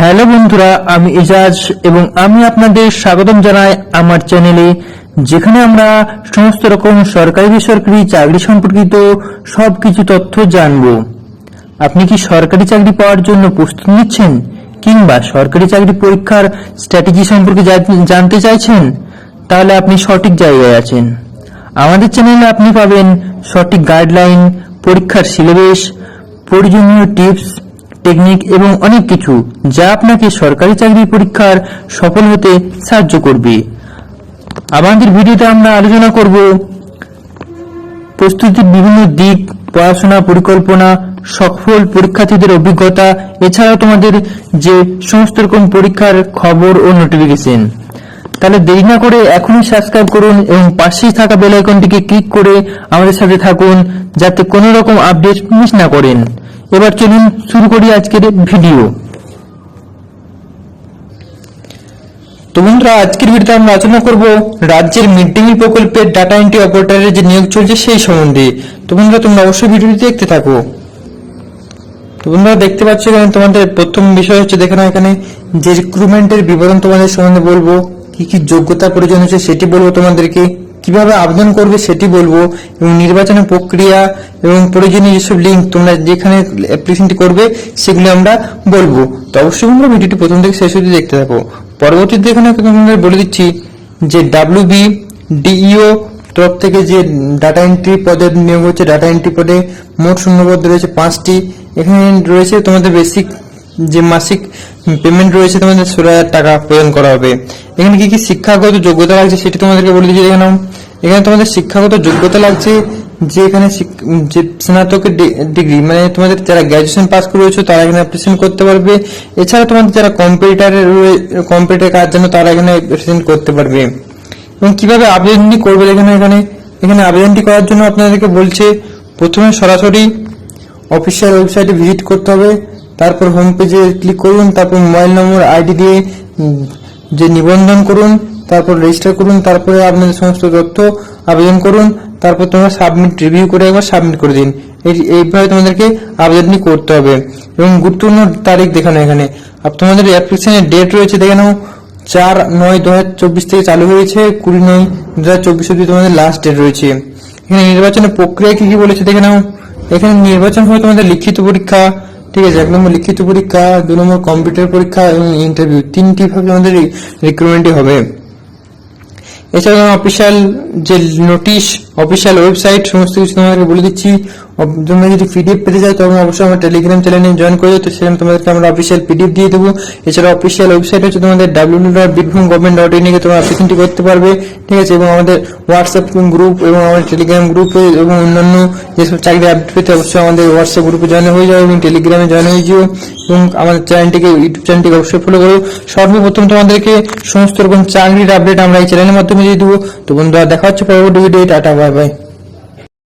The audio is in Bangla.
হ্যালো বন্ধুরা, আমি এজাজ এবং আমি আপনাদের স্বাগতম জানাই আমার চ্যানেলে, যেখানে আমরা সমস্ত রকম সরকারি বেসরকারি চাকরি সম্পর্কিত সবকিছু তথ্য জানব। আপনি কি সরকারি চাকরি পাওয়ার জন্য প্রস্তুতি নিচ্ছেন কিংবা সরকারি চাকরি পরীক্ষার স্ট্র্যাটেজি সম্পর্কে জানতে চাইছেন, তাহলে আপনি সঠিক জায়গায় আছেন। আমাদের চ্যানেলে আপনি পাবেন সঠিক গাইডলাইন, পরীক্ষার সিলেবাস, প্রয়োজনীয় টিপস টেকনিক এবং অনেক কিছু যা আপনাকে সরকারি চাকরি পরীক্ষার সফল হতে সাহায্য করবে। আমাদের ভিডিওতে আমরা আলোচনা করব প্রস্তুতির বিভিন্ন দিক, পড়াশোনা পরিকল্পনা, সফল পরীক্ষার্থীদের অভিজ্ঞতা, এছাড়াও তোমাদের যে সমস্ত রকম পরীক্ষার খবর ও নোটিফিকেশন তাহলে দেরি না করে এখনই সাবস্ক্রাইব করুন এবং পাশেই থাকা বেল আইকনটিকে ক্লিক করে আমাদের সাথে থাকুন যাতে কোনো রকম আপডেট মিস না করেন। এবার চলুন শুরু করি আজকের ভিডিও। তো বন্ধুরা, আজকের ভিডিওতে আমরা আলোচনা করব রাজ্যের মিড ডে মিল প্রকল্পের ডাটা এন্ট্রি অপারেটরের যে নিয়োগ চলছে সেই সম্বন্ধে। তো বন্ধুরা, তোমরা অবশ্যই ভিডিওটি দেখতে থাকো। তো বন্ধুরা, দেখতে পাচ্ছ এখানে তোমাদের প্রথম বিষয় হচ্ছে, দেখে নাও এখানে, যে রিক্রুটমেন্টের বিবরণ তোমাদের সম্বন্ধে বলব, কি কি যোগ্যতা প্রয়োজন হচ্ছে সেটি বলব তোমাদেরকে। কীভাবে আবেদন করবে সেটি বলব এবং নির্বাচনের প্রক্রিয়া এবং প্রয়োজনীয় যেসব লিঙ্ক তোমরা যেখানে অ্যাপ্লিকেশনটি করবে সেগুলি আমরা বলব। তো অবশ্যই তোমরা ভিডিওটি প্রথম থেকে শেষ অবধি দেখতে থাকো। পরবর্তীতে এখানে তোমাদের বলে দিচ্ছি যে ডাব্লিউ বি ডিইও তরফ থেকে যে ডাটা এন্ট্রি পদের নিয়োগ হচ্ছে ডাটা এন্ট্রি পদে মোট শূন্যপদ রয়েছে পাঁচটি। এখানে রয়েছে তোমাদের বেসিক যে মাসিক পেমেন্ট রয়েছে তোমাদের ষোলো হাজার টাকা প্রদান করা হবে। এখানে কি কি শিক্ষাগত যোগ্যতা লাগছে সেটি তোমাদেরকে বলে দিচ্ছি এখানে এখানে তোমাদের শিক্ষাগত যোগ্যতা লাগছে যে এখানে যে স্নাতকের ডিগ্রি মানে তোমাদের যারা গ্র্যাজুয়েশন পাস করেছ তারা এখানে অ্যাপ্লিকেশন করতে পারবে। এছাড়া তোমাদের যারা কম্পিউটারের কম্পিউটার কাজ জানো, তারা এখানে অ্যাপ্লিকেশন করতে পারবে। এবং কীভাবে আবেদনটি করবে এখানে এখানে এখানে আবেদনটি করার জন্য আপনাদেরকে বলছে, প্রথমে সরাসরি অফিসিয়াল ওয়েবসাইটে ভিজিট করতে হবে। তারপর হোম পেজে ক্লিক করুন, তারপর মোবাইল নম্বর আইডি দিয়ে যে নিবন্ধন করুন, তারপর রেজিস্টার করুন, তারপরে আপনাদের সমস্ত তথ্য আবেদন করুন, তারপর তোমরা সাবমিট রিভিউ করে একবার সাবমিট করে দিন। এই- এইভাবে তোমাদেরকে আবেদনটি করতে হবে। এবং গুরুত্বপূর্ণ তারিখ দেখানো এখানে। তোমাদের অ্যাপ্লিকেশনের ডেট রয়েছে, দেখে নাও, চার নয় দু হাজার চব্বিশ থেকে চালু হয়েছে, কুড়ি নয় দু হাজার চব্বিশ অব্দি তোমাদের লাস্ট ডেট রয়েছে। এখানে নির্বাচনের প্রক্রিয়া কি কি বলেছে, দেখে নাও। এখানে নির্বাচন হবে তোমাদের লিখিত পরীক্ষা ঠিক আছে, এক নম্বর লিখিত পরীক্ষা, দু নম্বর কম্পিউটার পরীক্ষা এবং ইন্টারভিউ তিনটি ভাবে আমাদের রিক্রুটমেন্টই হবে। এছাড়া অফিসিয়াল যে নোটিশ অফিসিয়াল ওয়েবসাইট সমস্ত কিছু তোমাদেরকে বলে দিচ্ছি। তোমরা যদি পিডিএফ পেতে চাও তখন অবশ্যই আমার টেলিগ্রাম চ্যানেলে জয়েন করে তো সেখানে তোমাদেরকে আমরা অফিসিয়াল পিডিএফ দিয়ে দেবো এছাড়া অফিসিয়াল ওয়েবসাইট হচ্ছে তোমাদের W dot Birbhum government dot in তোমরা অ্যাপ্লিকেশনটি করতে পারবে ঠিক আছে এবং আমাদের হোয়াটসঅ্যাপ গ্রুপ এবং আমাদের টেলিগ্রাম গ্রুপে এবং অন্যান্য যেসব চাকরি আপডেট পেতে অবশ্যই আমাদের হোয়াটসঅ্যাপ গ্রুপে জয়েন হয়ে যাও এবং টেলিগ্রামে জয়েন হয়ে যাও এবং আমাদের চ্যানেলটিকে ইউটিউব চ্যানেলটিকে অবশ্যই ফলো করো সর্বপ্রথম তোমাদেরকে সমস্ত রকম চাকরির আপডেট আমরা এই চ্যানেলের মাধ্যমে দিয়ে দেবো তো বন্ধুরা দেখা হচ্ছে পরবর্তী ভিডিও টাটা বাই বাই